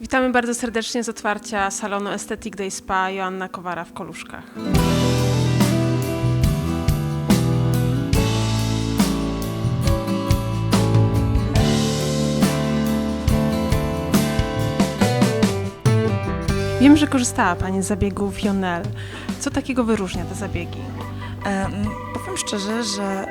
Witamy bardzo serdecznie z otwarcia salonu Aesthetic Day Spa Joanna Kowara w Koluszkach. Wiem, że korzystała Pani z zabiegów Jonel. Co takiego wyróżnia te zabiegi? Em, Powiem szczerze, że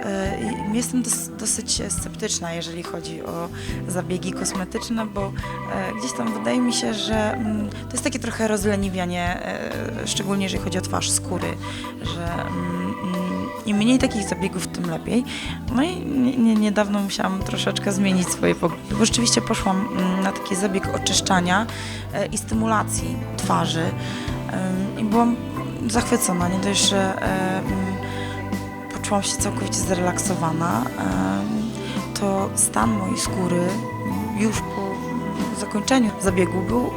i- jestem dos, dosyć sceptyczna, jeżeli chodzi o zabiegi kosmetyczne, bo e, gdzieś tam wydaje mi się, że mm, to jest takie trochę rozleniwianie, e, szczególnie jeżeli chodzi o twarz, skóry, że mm, mm, im mniej takich zabiegów, tym lepiej. No i nie, nie, niedawno musiałam troszeczkę zmienić swoje poglądy, bo rzeczywiście poszłam na taki zabieg oczyszczania e, i stymulacji twarzy Em, i byłam zachwycona, nie dość, że e, poczułam się całkowicie zrelaksowana, to stan mojej skóry już po zakończeniu zabiegu był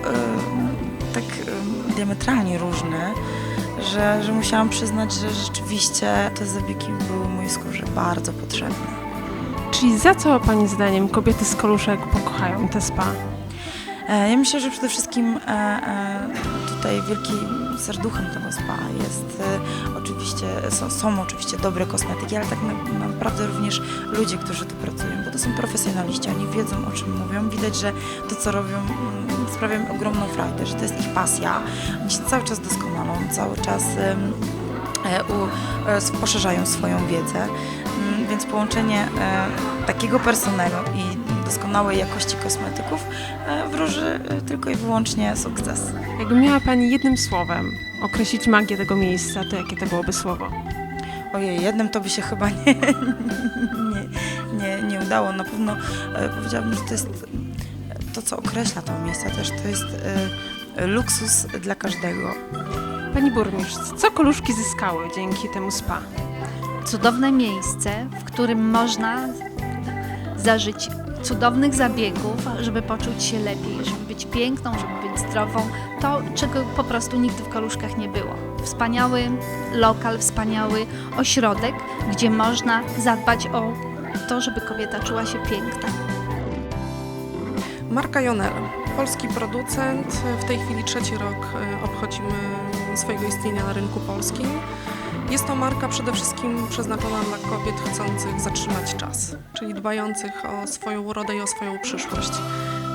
tak diametralnie różny, że, że musiałam przyznać, że rzeczywiście te zabiegi były mojej skórze bardzo potrzebne. Czyli za co Pani zdaniem kobiety z Koluszek pokochają te spa? E, Ja myślę, że przede wszystkim e, e, tutaj wielkim serduchem tego spa jest e, oczywiście, są, są oczywiście dobre kosmetyki, ale tak na, naprawdę również ludzie, którzy tu pracują, bo to są profesjonaliści, oni wiedzą o czym mówią, widać, że to co robią mm, sprawia im ogromną frajdę, że to jest ich pasja, oni się cały czas doskonalą, cały czas em, e, e, poszerzają swoją wiedzę, Mm, więc połączenie e, takiego personelu i doskonałej jakości kosmetyków e, wróży e, tylko i wyłącznie sukces. Jakby miała Pani jednym słowem określić magię tego miejsca, to jakie to byłoby słowo? Ojej, jednym to by się chyba nie, nie, nie, nie udało. Na pewno e, powiedziałabym, że to jest to, co określa to miejsce też, to jest luksus dla każdego. Pani burmistrz, co Koluszki zyskały dzięki temu spa? cudowne miejsce, w którym można zażyć cudownych zabiegów, żeby poczuć się lepiej, żeby być piękną, żeby być zdrową. To, czego po prostu nigdy w Koluszkach nie było. Wspaniały lokal, wspaniały ośrodek, gdzie można zadbać o to, żeby kobieta czuła się piękna. Marka Jonel, polski producent. W tej chwili trzeci rok e, obchodzimy swojego istnienia na rynku polskim. Jest to marka przede wszystkim przeznaczona dla kobiet chcących zatrzymać czas, czyli dbających o swoją urodę i o swoją przyszłość.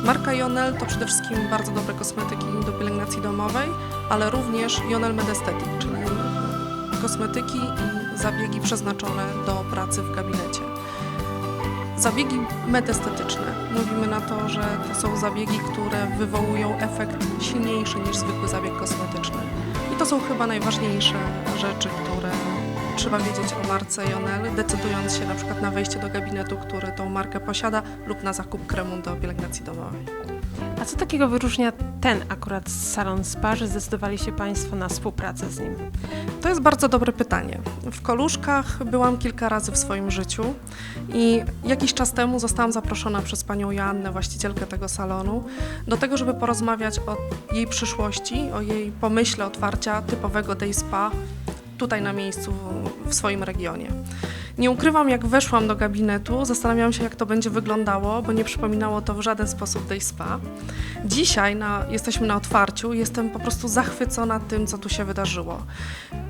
Marka Jonel to przede wszystkim bardzo dobre kosmetyki do pielęgnacji domowej, ale również Jonel Medestetic, czyli kosmetyki i zabiegi przeznaczone do pracy w gabinecie. Zabiegi medestetyczne. Mówimy na to, że to są zabiegi, które wywołują efekt silniejszy niż zwykły zabieg kosmetyczny. To są chyba najważniejsze rzeczy, które trzeba wiedzieć o marce Jonel, decydując się na przykład na wejście do gabinetu, który tą markę posiada lub na zakup kremu do pielęgnacji domowej. A co takiego wyróżnia ten akurat salon spa, że zdecydowali się Państwo na współpracę z nim? To jest bardzo dobre pytanie. W Koluszkach byłam kilka razy w swoim życiu i jakiś czas temu zostałam zaproszona przez panią Joannę, właścicielkę tego salonu, do tego, żeby porozmawiać o jej przyszłości, o jej pomyśle otwarcia typowego day spa tutaj na miejscu w swoim regionie. Nie ukrywam, jak weszłam do gabinetu, zastanawiałam się, jak to będzie wyglądało, bo nie przypominało to w żaden sposób day spa. Dzisiaj na, jesteśmy na otwarciu, jestem po prostu zachwycona tym, co tu się wydarzyło.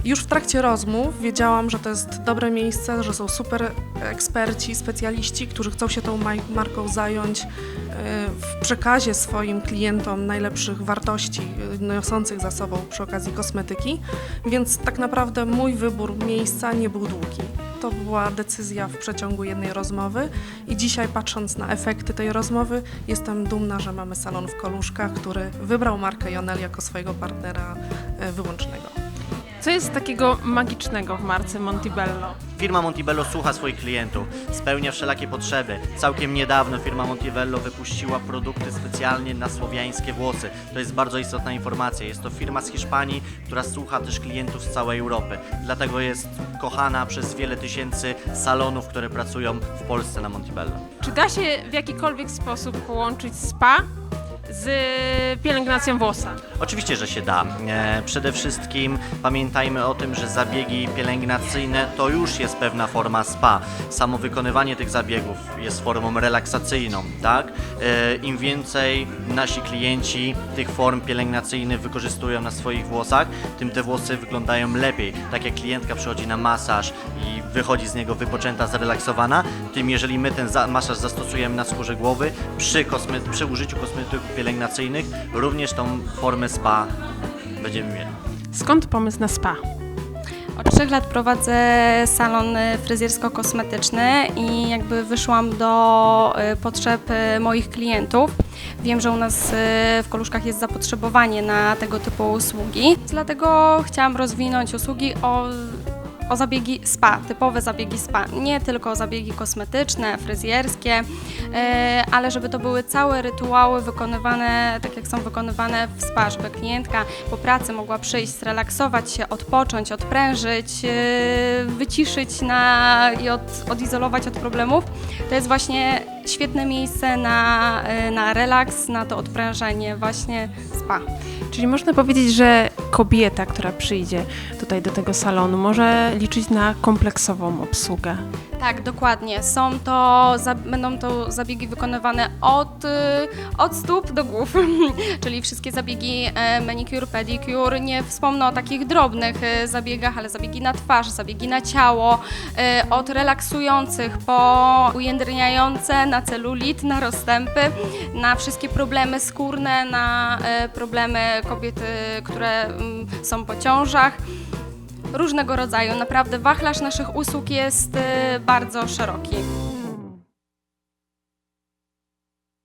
Już w trakcie rozmów wiedziałam, że to jest dobre miejsce, że są super eksperci, specjaliści, którzy chcą się tą marką zająć e, w przekazie swoim klientom najlepszych wartości e, niosących za sobą przy okazji kosmetyki, więc tak naprawdę mój wybór miejsca nie był długi. To była decyzja w przeciągu jednej rozmowy i dzisiaj patrząc na efekty tej rozmowy jestem dumna, że mamy salon w Koluszkach, który wybrał markę Jonel jako swojego partnera e, wyłącznego. Co jest takiego magicznego w marce Montebello? Firma Montebello słucha swoich klientów, spełnia wszelakie potrzeby. Całkiem niedawno firma Montebello wypuściła produkty specjalnie na słowiańskie włosy. To jest bardzo istotna informacja. Jest to firma z Hiszpanii, która słucha też klientów z całej Europy. Dlatego jest kochana przez wiele tysięcy salonów, które pracują w Polsce na Montebello. Czy da się w jakikolwiek sposób połączyć spa z pielęgnacją włosa? Oczywiście, że się da. E, Przede wszystkim pamiętajmy o tym, że zabiegi pielęgnacyjne to już jest pewna forma spa. Samo wykonywanie tych zabiegów jest formą relaksacyjną, tak? E, Im więcej nasi klienci tych form pielęgnacyjnych wykorzystują na swoich włosach, tym te włosy wyglądają lepiej. Tak jak klientka przychodzi na masaż i wychodzi z niego wypoczęta, zrelaksowana, tym jeżeli my ten masaż zastosujemy na skórze głowy, przy, przy użyciu kosmetyków pielęgnacyjnych, również tą formę spa będziemy mieli. Skąd pomysł na spa? Od trzech lat prowadzę salon fryzjersko-kosmetyczny i jakby wyszłam do y, potrzeb y, moich klientów. Wiem, że u nas y, w Koluszkach jest zapotrzebowanie na tego typu usługi, dlatego chciałam rozwinąć usługi o o zabiegi spa, typowe zabiegi spa, nie tylko zabiegi kosmetyczne, fryzjerskie, e, ale żeby to były całe rytuały wykonywane tak jak są wykonywane w spa, żeby klientka po pracy mogła przyjść, zrelaksować się, odpocząć, odprężyć, e, wyciszyć na, i od, odizolować od problemów. To jest właśnie świetne miejsce na, e, na relaks, na to odprężenie, właśnie spa. Czyli można powiedzieć, że kobieta, która przyjdzie tutaj do tego salonu, może liczyć na kompleksową obsługę. Tak, dokładnie. Są to, za, będą to zabiegi wykonywane od, y, od stóp do głów, czyli wszystkie zabiegi e, manicure, pedicure. Nie wspomnę o takich drobnych e, zabiegach, ale zabiegi na twarz, zabiegi na ciało, e, od relaksujących po ujędrniające, na celulit, na rozstępy, na wszystkie problemy skórne, na problemy kobiet, które mm, są po ciążach różnego rodzaju. Naprawdę wachlarz naszych usług jest y, bardzo szeroki.